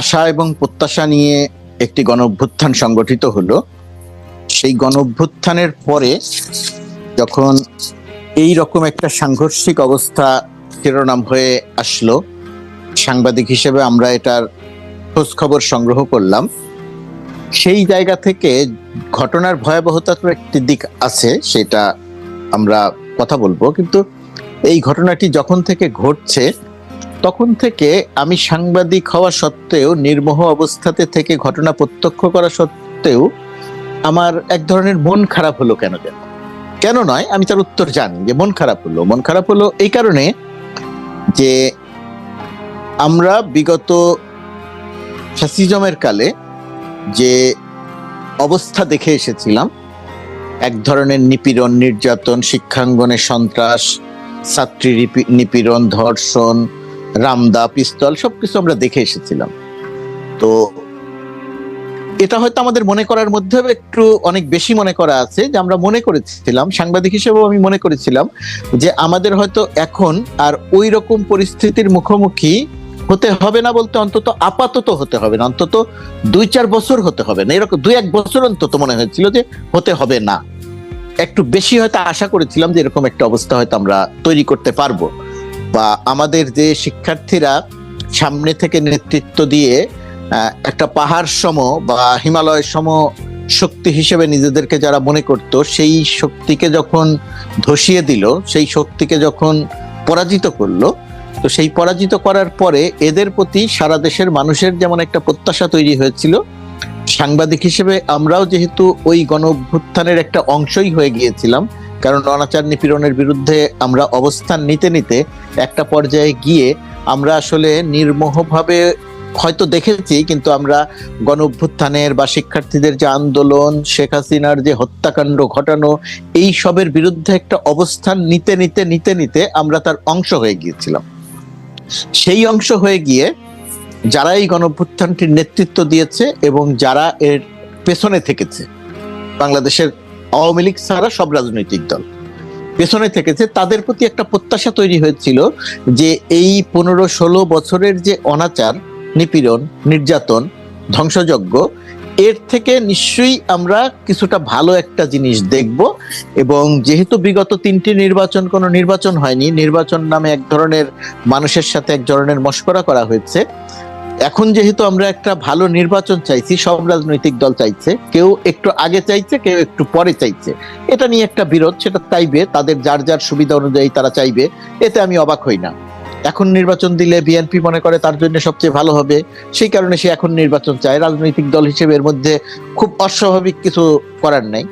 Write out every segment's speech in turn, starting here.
আশা এবং প্রত্যাশা নিয়ে একটি গণ অভ্যুত্থান সংগঠিত হলো। সেই গণ অভ্যুত্থানের পরে যখন এই রকম একটা সাংঘর্ষিক অবস্থা শিরোনাম হয়ে আসলো, সাংবাদিক হিসেবে আমরা এটার খোঁজ খবর সংগ্রহ করলাম। সেই জায়গা থেকে ঘটনার ভয়াবহতার একটি দিক আছে, সেটা আমরা কথা বলব। কিন্তু এই ঘটনাটি যখন থেকে ঘটছে তখন থেকে আমি সাংবাদিক হওয়া সত্ত্বেও, নির্মোহ অবস্থাতে থেকে ঘটনা প্রত্যক্ষ করা সত্ত্বেও আমার এক ধরনের মন খারাপ হলো কেন যেন। কেন নয়, আমি তার উত্তর জানি যে মন খারাপ হলো। মন খারাপ হলো এই কারণে যে আমরা বিগত ফ্যাসিজমের কালে যে অবস্থা দেখে এসেছিলাম, এক ধরনের নিপীড়ন, নির্যাতন, শিক্ষাঙ্গনে সন্ত্রাস, ছাত্রী নিপীড়ন, ধর্ষণ রামদা, পিস্তল, সবকিছু আমরা দেখে এসেছিলাম। তো এটা হয়তো আমাদের মনে করার মধ্যে একটু অনেক বেশি মনে করা আছে যে আমরা মনে করেছিলাম, সাংবাদিক হিসেবেও আমি মনে করেছিলাম যে আমাদের হয়তো এখন আর ওই রকম পরিস্থিতির মুখোমুখি হতে হবে না বলতে অন্তত আপাতত হতে হবে না, অন্তত দুই চার বছর হতে হবে না। এরকম দুই এক বছর অন্তত মনে হয়েছিল যে হতে হবে না। একটু বেশি হয়তো আশা করেছিলাম যে এরকম একটা অবস্থা হয়তো আমরা তৈরি করতে পারব। বা আমাদের যে শিক্ষার্থীরা সামনে থেকে নেতৃত্ব দিয়ে একটা পাহাড় সম বা হিমালয় সম শক্তি হিসেবে নিজেদেরকে যারা মনে করত, সেই শক্তিকে যখন ধসিয়ে দিল, সেই শক্তিকে যখন পরাজিত করল, তো সেই পরাজিত করার পরে এদের প্রতি সারা দেশের মানুষের যেমন একটা প্রত্যাশা তৈরি হয়েছিল, সাংবাদিক হিসেবে আমরাও যেহেতু ওই গণ অভ্যুত্থানের একটা অংশই হয়ে গিয়েছিলাম কারণ অনাচার নিপীড়নের বিরুদ্ধে আমরা অবস্থান নিতে নিতে একটা পর্যায়ে গিয়ে আমরা আসলে নির্মোহভাবে হয়তো দেখেছি, কিন্তু আমরা গণ অভ্যুত্থানের বা শিক্ষার্থীদের যে আন্দোলন, শেখ হাসিনার যে হত্যাকাণ্ড ঘটানো, এই সবের বিরুদ্ধে একটা অবস্থান নিতে নিতে নিতে নিতে আমরা তার অংশ হয়ে গিয়েছিলাম। সেই অংশ হয়ে গিয়ে যারা এই গণ অভ্যুত্থানটির নেতৃত্ব দিয়েছে এবং যারা এর পেছনে থেকেছে, বাংলাদেশের আওয়ামী লীগ ছাড়া সব রাজনৈতিক দল। পেছনে থেকেছে, তাদের প্রতি একটা প্রত্যাশা তৈরি হয়েছিল যে এই পনেরো ষোলো বছরের যে অনাচার, নিপীড়ন, নির্যাতন, ধ্বংসযজ্ঞ, এর থেকে নিশ্চয়ই আমরা কিছুটা ভালো একটা জিনিস দেখব এবং যেহেতু বিগত তিনটি নির্বাচন কোনো নির্বাচন হয়নি, নির্বাচন নামে এক ধরনের মানুষের সাথে এক ধরনের মস্করা করা হয়েছে এখন যেহেতু আমরা একটা ভালো নির্বাচন চাইছি, সব রাজনৈতিক দল চাইছে, কেউ একটু আগে চাইছে, কেউ একটু পরে চাইছে। এটা নিয়ে একটা বিরোধ, সেটা চাইবে, তাদের যার যার সুবিধা অনুযায়ী তারা চাইবে, এতে আমি অবাক হই না। এখন নির্বাচন দিলে বিএনপি মনে করে তার জন্য সবচেয়ে ভালো হবে, সেই কারণে সে এখন নির্বাচন চায়। রাজনৈতিক দল হিসেবে এর মধ্যে খুব অস্বাভাবিক কিছু করার নাই।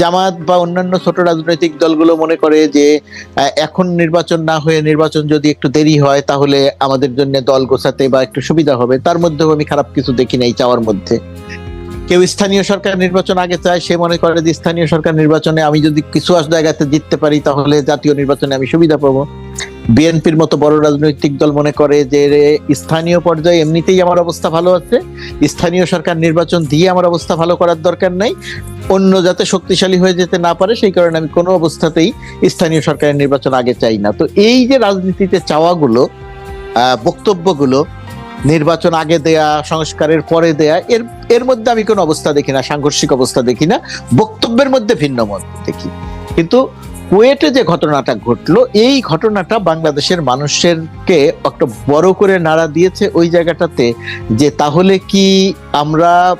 জামাত বা অন্যান্য ছোট রাজনৈতিক দলগুলো মনে করে যে এখন নির্বাচন না হয়ে নির্বাচন যদি একটু দেরি হয়, তাহলে আমাদের জন্য দল গোছাতে বা একটু সুবিধা হবে। তার মধ্যেও আমি খারাপ কিছু দেখি নাই চাওয়ার মধ্যে। কেউ স্থানীয় সরকার নির্বাচন আগে চায়, সে মনে করে যে স্থানীয় সরকার নির্বাচনে আমি যদি কিছু জায়গাতে জিততে পারি, তাহলে জাতীয় নির্বাচনে আমি সুবিধা পাবো। বিএনপির মতো বড় রাজনৈতিক দল মনে করে যে স্থানীয় পর্যায়ে এমনিতেই আমার অবস্থা ভালো আছে। স্থানীয় সরকার নির্বাচন দিয়ে আমার অবস্থা ভালো করার দরকার নাই। অন্য যাতে শক্তিশালী হয়ে যেতে না পারে, সেই কারণে আমি কোনো অবস্থাতেই স্থানীয় সরকারের নির্বাচন আগে চাই না। তো এই যে রাজনীতিতে চাওয়াগুলো বক্তব্যগুলো নির্বাচন আগে দেয়া, সংস্কারের পরে দেয়া, এর এর মধ্যে আমি কোনো অবস্থা দেখি না, সাংঘর্ষিক অবস্থা দেখি না, বক্তব্যের মধ্যে ভিন্ন মত দেখি। কিন্তু কুয়েটে যে ঘটনাটা ঘটলো, এই ঘটনাটা বাংলাদেশের মানুষেরকে একটা বড় করে নাড়া দিয়েছে ওই জায়গাটাতে যে তাহলে কি আমরা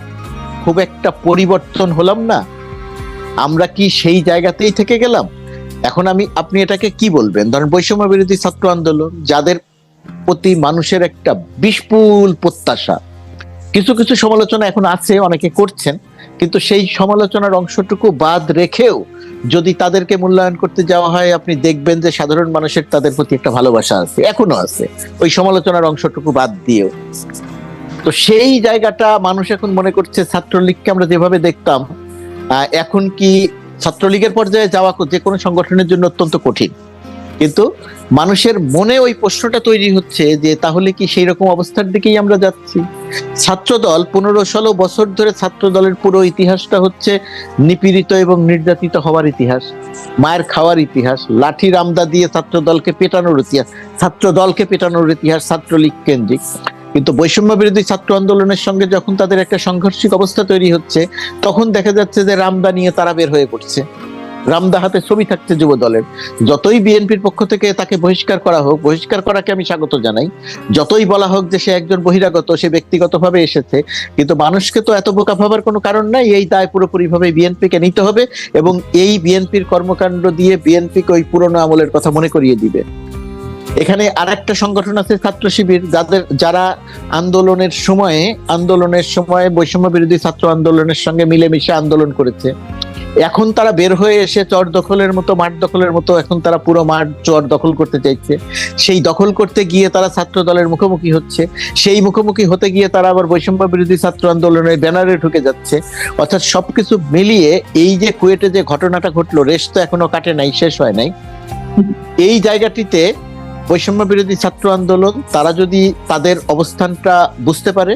খুব একটা পরিবর্তন হলাম না? আমরা কি সেই জায়গাতেই থেকে গেলাম? এখন আমি, আপনি এটাকে কি বলবেন? ধরেন বৈষম্য বিরোধী ছাত্র আন্দোলন, যাদের প্রতি মানুষের একটা বিস্পুল প্রত্যাশা। কিছু কিছু সমালোচনা এখন আছে, অনেকে করছেন, কিন্তু সেই সমালোচনার অংশটুকু বাদ রেখেও যদি তাদেরকে মূল্যায়ন করতে যাওয়া হয়, আপনি দেখবেন যে সাধারণ মানুষের তাদের প্রতি একটা ভালোবাসা আছে, এখনও আছে। ওই সমালোচনার অংশটুকু বাদ দিয়েও। তো সেই জায়গাটা মানুষ এখন মনে করছে, ছাত্রলীগকে আমরা যেভাবে দেখতাম এখন কি ছাত্রলীগের পর্যায়ে যাওয়া যে কোনো সংগঠনের জন্য অত্যন্ত কঠিন। কিন্তু মানুষের মনে ওই প্রশ্নটা তৈরি হচ্ছে যে তাহলে কি সেই রকম অবস্থার দিকেই আমরা যাচ্ছি? ছাত্রদল পনেরো ষোলো বছর ধরে ছাত্র দলের পুরো ইতিহাসটা হচ্ছে নিপীড়িত এবং নির্যাতিত হওয়ার ইতিহাস, মায়ের খাওয়ার ইতিহাস লাঠি রামদা দিয়ে ছাত্র দলকে পেটানোর ইতিহাস ছাত্র দলকে পেটানোর ইতিহাস ছাত্রলীগ কেন্দ্রিক। কিন্তু বৈষম্য বিরোধী ছাত্র আন্দোলনের সঙ্গে যখন তাদের একটা সাংঘর্ষিক অবস্থা তৈরি হচ্ছে, তখন দেখা যাচ্ছে যে রামদা নিয়ে তারা বের হয়ে পড়ছে। রামদা হাতে ছবি থাকছে যুব দলের যতই বিএনপির পক্ষ থেকে তাকে বহিষ্কার করা হোক, বহিষ্কার করাকে আমি স্বাগত জানাই। যতই বলা হোক যে সে একজন বহিরাগত, সে ব্যক্তিগতভাবে এসেছে, কিন্তু মানুষকে তো এত বোকা ভাবার কোনো কারণ নাই, এই দায় পুরোপুরিভাবে বিএনপিকে নিতে হবে এবং এই বিএনপির কর্মকাণ্ড দিয়ে বিএনপিকে ওই পুরনো আমলের কথা মনে করিয়ে দিবে। এখানে আর একটা সংগঠন আছে ছাত্র শিবির, যাদের যারা আন্দোলনের সময়ে, আন্দোলনের সময় বৈষম্য বিরোধী ছাত্র আন্দোলনের সঙ্গে মিলেমিশে আন্দোলন করেছে। এখন তারা বের হয়ে এসে চর দখলের মতো, মাঠ দখলের মতো এখন তারা পুরো মাঠ, চর দখল করতে চাইছে। সেই দখল করতে গিয়ে তারা ছাত্র দলের মুখোমুখি হচ্ছে। সেই মুখোমুখি হতে গিয়ে তারা আবার বৈষম্য বিরোধী ছাত্র আন্দোলনের ব্যানারে ঢুকে যাচ্ছে। অর্থাৎ সবকিছু মিলিয়ে এই যে কুয়েটে যে ঘটনাটা ঘটলো, রেশ তো এখনও কাটে নাই, শেষ হয় নাই। এই জায়গাটিতে বৈষম্য বিরোধী ছাত্র আন্দোলন, তারা যদি তাদের অবস্থানটা বুঝতে পারে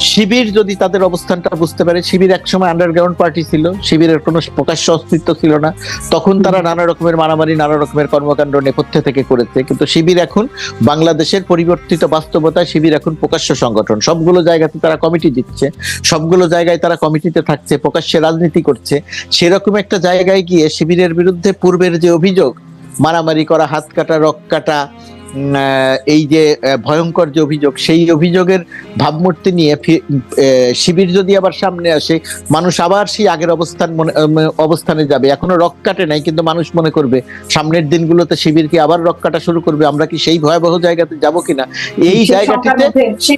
শিবির যদি তাদের অবস্থানটা বুঝতে পারে, শিবির একসময় আন্ডারগ্রাউন্ড পার্টি ছিল, শিবিরের কোনো প্রকাশ্য অস্তিত্ব ছিল না। তখন তারা নানা রকমের মারামারি, নানা রকমের কর্মকাণ্ড নেপথ্যে থেকে করেছে। কিন্তু শিবির এখন বাংলাদেশের পরিবর্তিত বাস্তবতায় শিবির এখন প্রকাশ্য সংগঠন। সবগুলো জায়গাতে তারা কমিটি দিচ্ছে, সবগুলো জায়গায় তারা কমিটিতে থাকছে, প্রকাশ্যে রাজনীতি করছে। সেরকম একটা জায়গায় গিয়ে শিবিরের বিরুদ্ধে পূর্বের যে অভিযোগ, মারামারি করা, হাত কাটা, রক কাটা এই যে ভয়ঙ্কর যে অভিযোগ সেই অভিযোগের ভাবমূর্তি নিয়ে শিবির যদি আবার সামনে আসে মানুষ আবার সেই আগের অবস্থান মনে অবস্থানে যাবে। এখনও রক কাটে নাই কিন্তু মানুষ মনে করবে সামনের দিনগুলোতে শিবির কি আবার রক কাটা শুরু করবে আমরা কি সেই ভয়াবহ জায়গাতে যাব কিনা? এই জায়গাটিতে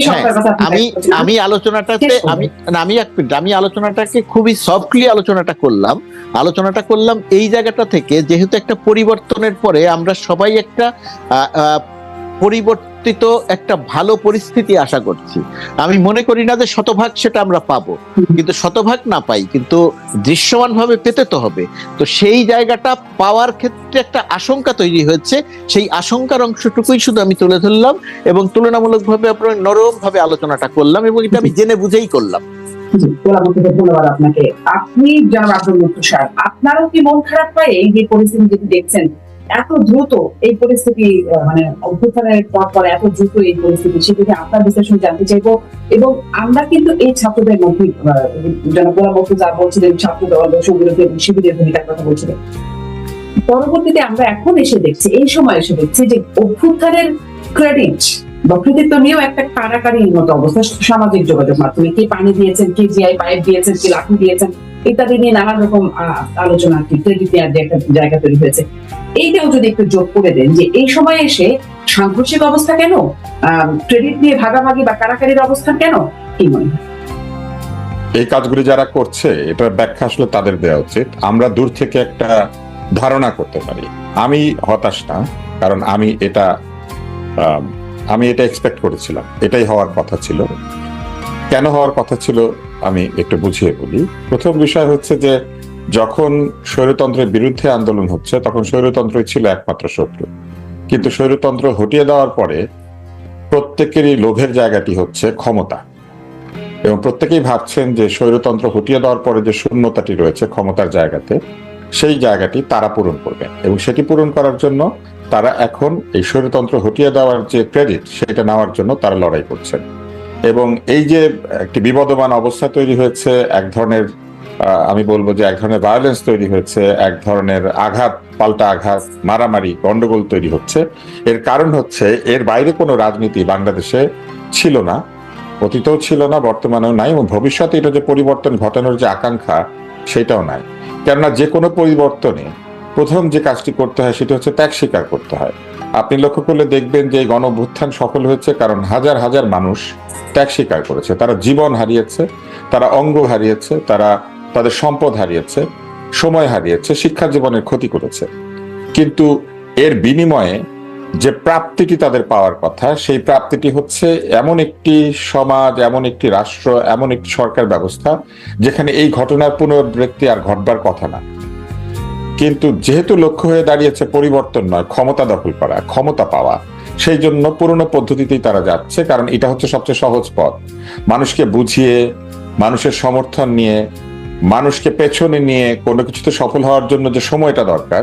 হ্যাঁ, আমি আমি আলোচনাটাতে আমি আমি এক মিনিট আমি আলোচনাটাকে খুবই সফটলি আলোচনাটা করলাম। আলোচনাটা করলাম এই জায়গাটা থেকে যেহেতু একটা পরিবর্তনের পরে আমরা সবাই একটা আহ, আহ, পরিবর্তিত একটা ভালো পরিস্থিতি আশা করছি। আমি মনে করি না যে শতভাগ সেটা আমরা পাবো। কিন্তু শতভাগ না পাই, কিন্তু দৃশ্যমান ভাবে পেতে তো হবে। তো সেই জায়গাটা পাওয়ার ক্ষেত্রে একটা আশঙ্কা তৈরি হয়েছে। সেই আশঙ্কার অংশটুকুই শুধু আমি তুলে ধরলাম এবং তুলনামূলকভাবে আপনার নরম ভাবে আলোচনাটা করলাম এবং এটা আমি জেনে বুঝেই করলাম। আপনাকে আপনি যারা আব্দুল আপনারও কি মন খারাপ হয় এই যে পরিস্থিতি যদি দেখছেন? এত দ্রুত এই পরিস্থিতি মানে অভ্যুত্থানের পর এত দ্রুত এই পরিস্থিতি সেদিকে আপনার বিশ্লেষণ জানতে চাইব। এবং আমরা কিন্তু এই ছাত্রদের মধ্যে যেন গোলাম যা বলছিলেন, ছাত্র দল এবং শিবিরের ভূমিকার কথা বলছিলেন। পরবর্তীতে আমরা এখন এসে দেখছি, এই সময় এসে দেখছি যে অভ্যুত্থানের ক্রেডিট নিয়েও একটা কারাকারির মতো অবস্থা, সামাজিক যোগাযোগ মাধ্যমে কে পানি দিয়েছেন, কে জিআই পাইপ দিয়েছেন, কে লাঠি দিয়েছেন, ইত্যাদি নিয়ে নানান রকম আলোচনা জায়গা তৈরি হয়েছে। এইটাও যদি একটু যোগ করে দেন যে এই সময় এসে সাংঘর্ষিক অবস্থা কেন? ক্রেডিট নিয়ে ভাগাভাগি বা কারাকারির কেন? কি মনে হয়? এই কাজগুলি যারা করছে, এটার ব্যাখ্যা আসলে তাদের দেওয়া উচিত। আমরা দূর থেকে একটা ধারণা করতে পারি। আমি হতাশ না, কারণ আমি এটা আম, এটা এক্সপেক্ট করেছিলাম। এটাই হওয়ার কথা ছিল। কেন হওয়ার কথা ছিল আমি একটু বুঝিয়ে বলি। প্রথম বিষয় হচ্ছে যে যখন স্বৈরতন্ত্রের বিরুদ্ধে আন্দোলন হচ্ছে তখন স্বৈরতন্ত্রই ছিল একমাত্র শত্রু। কিন্তু স্বৈরতন্ত্র হটিয়ে দেওয়ার পরে প্রত্যেকেরই লোভের জায়গাটি হচ্ছে ক্ষমতা। এবং প্রত্যেকেই ভাবছেন যে স্বৈরতন্ত্র হটিয়ে দেওয়ার পরে যে শূন্যতাটি রয়েছে ক্ষমতার জায়গাতে সেই জায়গাটি তারা পূরণ করবেন এবং সেটি পূরণ করার জন্য তারা এখন এই স্বৈরতন্ত্র হটিয়ে দেওয়ার যে ক্রেডিট সেটা নেওয়ার জন্য তারা লড়াই করছেন এবং এই যে একটি বিবদমান অবস্থা তৈরি হয়েছে, এক ধরনের আমি বলব যে এক ধরনের ভায়োলেন্স তৈরি হয়েছে, এক ধরনের আঘাত, পাল্টা আঘাত, মারামারি, গন্ডগোল তৈরি হচ্ছে। এর কারণ হচ্ছে এর বাইরে কোনো রাজনীতি বাংলাদেশে ছিল না, অতীতেও ছিল না, বর্তমানেও নাই এবং ভবিষ্যতে এটা যে পরিবর্তন ঘটানোর যে আকাঙ্ক্ষা, সেটাও নাই। কেননা যে কোনো পরিবর্তনে প্রথম যে কাজটি করতে হয় সেটা হচ্ছে ত্যাগ স্বীকার করতে হয়। আপনি লক্ষ্য করলে দেখবেন যে এই অভ্যুত্থান সফল হয়েছে কারণ হাজার হাজার মানুষ ত্যাগ স্বীকার করেছে। তারা জীবন হারিয়েছে, তারা অঙ্গ হারিয়েছে, তারা তাদের সম্পদ হারিয়েছে, সময় হারিয়েছে, শিক্ষা জীবনের ক্ষতি করেছে। কিন্তু এর বিনিময়ে যে প্রাপ্তিটি তাদের পাওয়ার কথা, সেই প্রাপ্তিটি হচ্ছে এমন একটি সমাজ, এমন একটি রাষ্ট্র, এমন একটি সরকার ব্যবস্থা, যেখানে এই ঘটনার পুনরাবৃত্তি আর ঘটবার কথা না। কিন্তু যেহেতু লক্ষ্য হয়ে দাঁড়িয়েছে পরিবর্তন নয়, ক্ষমতা দখল করা, ক্ষমতা পাওয়া, সেই জন্য পুরনো পদ্ধতিতেই তারা যাচ্ছে, কারণ এটা হচ্ছে সবচেয়ে সহজ পথ। মানুষকে বুঝিয়ে, মানুষের সমর্থন নিয়ে, মানুষকে পেছনে নিয়ে কোনো কিছুতে সফল হওয়ার জন্য যে সময়টা দরকার,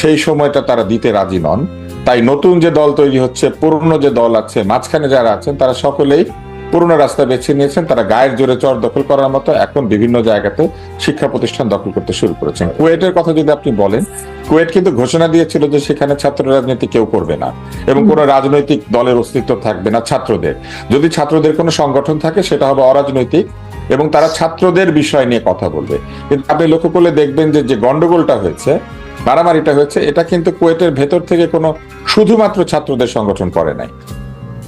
সেই সময়টা তারা দিতে রাজি নন। তাই নতুন যে দল তৈরি হচ্ছে, পুরনো যে দল আছে, মাঝখানে যারা আছেন, তারা সকলেই পুরনো রাস্তা বেছে নিয়েছেন। তারা গায়ের জোরে চর দখল করার মতো এখন বিভিন্ন জায়গাতে শিক্ষা প্রতিষ্ঠান দখল করতে শুরু করেছেন। কুয়েটের কথা যদি আপনি বলেন, কুয়েট কিন্তু ঘোষণা দিয়েছিল যে সেখানে ছাত্র রাজনীতি কেউ করবে না এবং কোনো রাজনৈতিক দলের অস্তিত্ব থাকবে না, ছাত্রদের। যদি ছাত্রদের কোনো সংগঠন থাকে, সেটা হবে অরাজনৈতিক এবং তারা ছাত্রদের বিষয় নিয়ে কথা বলবে। কিন্তু আপনি লক্ষ্য করলে দেখবেন যে যে গন্ডগোলটা হয়েছে, মারামারিটা হয়েছে, এটা কিন্তু কুয়েটের ভেতর থেকে কোনো শুধুমাত্র ছাত্রদের সংগঠন করে নাই।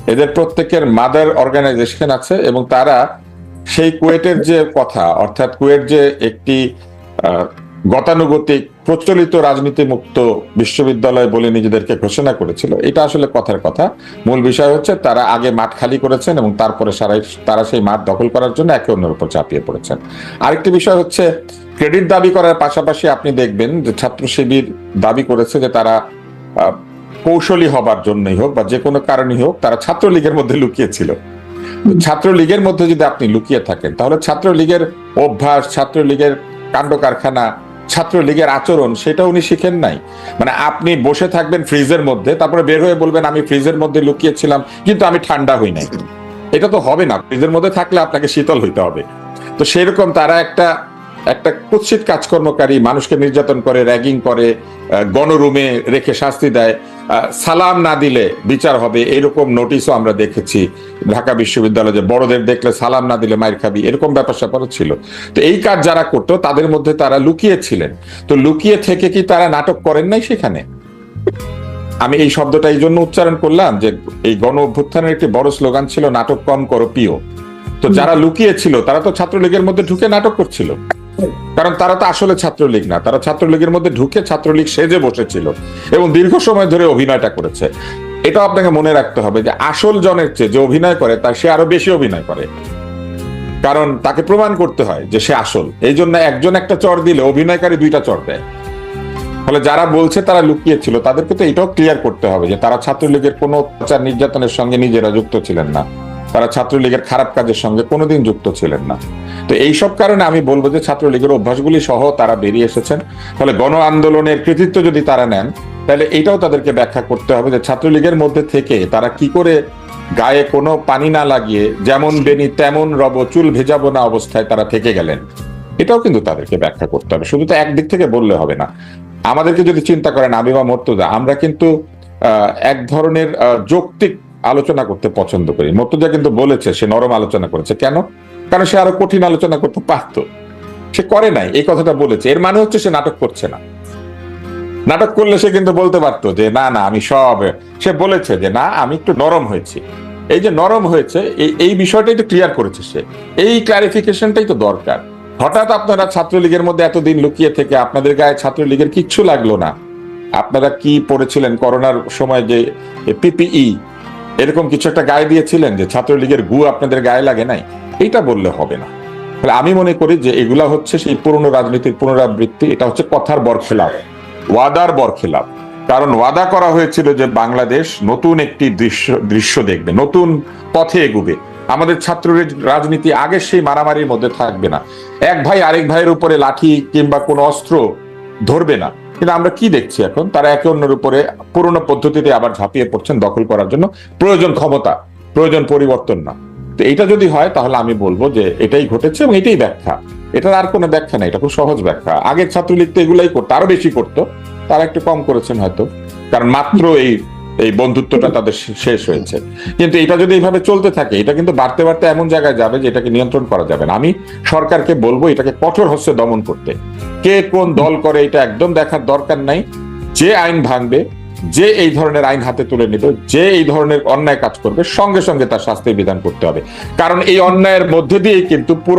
এদের প্রত্যেকের মাদার অর্গানাইজেশন আছে এবং তারা সেই কুয়েটের যে কথা, অর্থাৎ কুয়েট যে একটি গতানুগতিক, প্রচলিত রাজনীতি মুক্ত বিশ্ববিদ্যালয় বলে নিজেদেরকে ঘোষণা করেছিল, এটা আসলে কথার কথা। মূল বিষয় হচ্ছে তারা আগে মাঠ খালি করেছেন এবং তারপরে সারাই তারা সেই মাঠ দখল করার জন্য একে অন্যের উপর চাপিয়ে পড়েছেন। আরেকটি বিষয় হচ্ছে ক্রেডিট দাবি করার পাশাপাশি আপনি দেখবেন যে ছাত্র শিবির দাবি করেছে যে তারা কৌশলী হবার জন্যই হোক বা যে কোনো কারণেই হোক তারা ছাত্রলীগের মধ্যে লুকিয়েছিল। ছাত্রলীগের মধ্যে যদি আপনি লুকিয়ে থাকেন, তাহলে ছাত্রলীগের অভ্যাস, ছাত্রলীগের কাণ্ড কারখানা ছাত্রলীগের আচরণ সেটা উনি শিখেন নাই। মানে আপনি বসে থাকবেন ফ্রিজের মধ্যে, তারপরে বের হয়ে বলবেন, আমি ফ্রিজের মধ্যে লুকিয়েছিলাম, কিন্তু আমি ঠান্ডা হই নাই। এটা তো হবে না। ফ্রিজের মধ্যে থাকলে আপনাকে শীতল হইতে হবে। তো সেরকম তারা একটা একটা কুৎসিত কাজকর্মকারী মানুষকে নির্যাতন করে, র্যাগিং করে গণরুমে রেখে শাস্তি দেয়। সালাম না দিলে বিচার হবে। এরকম নোটিশও আমরা দেখেছি। ঢাকা বিশ্ববিদ্যালয়ে যে বড়দের দেখলে সালাম না দিলে মায়ের খাবি এরকম ব্যাপার স্যাপারও ছিল। তো এই কাজ যারা করতো তাদের মধ্যে তারা লুকিয়ে ছিলেন। তো লুকিয়ে থেকে কি তারা নাটক করেন নাই সেখানে? আমি এই শব্দটা এই জন্য উচ্চারণ করলাম যে এই গণ অভ্যুত্থানের একটি বড় স্লোগান ছিল নাটক কম করো প্রিয় তো যারা লুকিয়েছিল তারা তো ছাত্রলীগের মধ্যে ঢুকে নাটক করছিল। কারণ তারা তো আসলে ছাত্রলীগ না, তারা ছাত্রলীগের মধ্যে ঢুকে ছাত্রলীগ সেজে বসেছিল এবং দীর্ঘ সময় ধরে অভিনয়টা করেছে। এটা আপনাকে মনে রাখতে হবে যে আসল জনের চেয়ে যে অভিনয় করে, তার সে আরও বেশি অভিনয় করে। কারণ তাকে প্রমাণ করতে হয় যে সে আসল। এই জন্য একজন একটা চর দিলে অভিনয়কারী দুইটা চর দেয়। ফলে যারা বলছে তারা লুকিয়ে ছিল তাদেরকে তো এটাও ক্লিয়ার করতে হবে যে তারা ছাত্রলীগের কোনো অত্যাচার নির্যাতনের সঙ্গে নিজেরা যুক্ত ছিলেন না। তারা ছাত্রলীগের খারাপ কাজের সঙ্গে কোনোদিন যুক্ত ছিলেন না। তো এইসব কারণে আমি বলব যে ছাত্রলীগের অভ্যাসগুলি সহ তারা বেরিয়ে এসেছেন। ফলে গণ আন্দোলনের কৃতিত্ব যদি তারা নেন, তাহলে এটাও তাদেরকে ব্যাখ্যা করতে হবে যে ছাত্রলীগের মধ্যে থেকে তারা কি করে গায়ে কোনো পানি না লাগিয়ে, যেমন বেনি তেমন রব, চুল ভেজাবো না অবস্থায় তারা থেকে গেলেন। এটাও কিন্তু তাদেরকে ব্যাখ্যা করতে হবে। শুধু তো একদিক থেকে বললে হবে না। আমাদেরকে যদি চিন্তা করেন আমি বা মর্তুজা, আমরা কিন্তু এক ধরনের যৌক্তিক আলোচনা করতে পছন্দ করি। মর্তুজা কিন্তু বলেছে, সে নরম আলোচনা করেছে। কেন? কারণ সে আরও কঠিন আলোচনা করতে পারত? সে করে নাই, এই কথাটা বলেছে। এর মানে হচ্ছে সে নাটক করছে না। নাটক করলে সে কিন্তু বলতে পারতো যে, না না, আমি সব সে বলেছে যে, না, আমি একটু নরম হয়েছি। এই যে নরম হয়েছে, এই এই বিষয়টা একটু ক্লিয়ার করেছে সে। এই ক্লারিফিকেশনটাই তো দরকার। হঠাৎ আপনারা ছাত্রলীগের মধ্যে এতদিন লুকিয়ে থেকে আপনাদের গায়ে ছাত্রলীগের কিচ্ছু লাগল না। আপনারা কি পড়েছিলেন করোনার সময় যে পিপিই এরকম কিছু একটা গায়ে দিয়েছিলেন যে, ছাত্রলীগের গু আপনাদের গায়ে লাগে নাই? এইটা বললে হবে না। তাহলে আমি মনে করি যে এগুলা হচ্ছে সেই পুরনো রাজনীতির পুনরাবৃত্তি, এটা হচ্ছে কথার বরখেলাপ, ওয়াদার বরখেলাপ। কারণ ওয়াদা করা হয়েছিল যে বাংলাদেশ নতুন একটি দৃশ্য দৃশ্য দেখবে, নতুন পথে এগুবে। আমাদের ছাত্র রাজনীতি আগে সেই মারামারির মধ্যে থাকবে না। এক ভাই আরেক ভাইয়ের উপরে লাঠি কিংবা কোনো অস্ত্র ধরবে না। কিন্তু আমরা কি দেখছি এখন? তারা একে অন্যের উপরে পুরনো পদ্ধতিতে আবার ঝাঁপিয়ে পড়ছেন দখল করার জন্য। প্রয়োজন ক্ষমতা, প্রয়োজন পরিবর্তন না। তো এটা যদি হয়, তাহলে আমি বলব যে এটাই ঘটেছে এবং এটাই ব্যাখ্যা। এটার আর কোনো ব্যাখ্যা নেই, এটা খুব সহজ ব্যাখ্যা। আগের ছাত্রলীগ তো এগুলাই করতো, আরও বেশি করতো। তারা একটু কম করেছেন হয়তো, কারণ মাত্র এই এই বন্ধুত্বটা তাদের শেষ হয়েছে। কিন্তু এটা যদি এইভাবে চলতে থাকে, এটা কিন্তু বাড়তে বাড়তে এমন জায়গায় যাবে যে এটাকে নিয়ন্ত্রণ করা যাবে না। আমি সরকারকে বলব এটাকে কঠোর হস্তে দমন করতে। কে কোন দল করে, এটা একদম দেখার দরকার নাই। যে আইন ভাঙবে যে এই ধরনের আইন হাতে তুলে নেবে, যে এই ধরনের অন্যায় কাজ করবে, সঙ্গে সঙ্গে তার শাস্তির বিধান করতে হবে। কারণ এই অন্যায়ের মধ্যে দিয়ে কিন্তু পুরো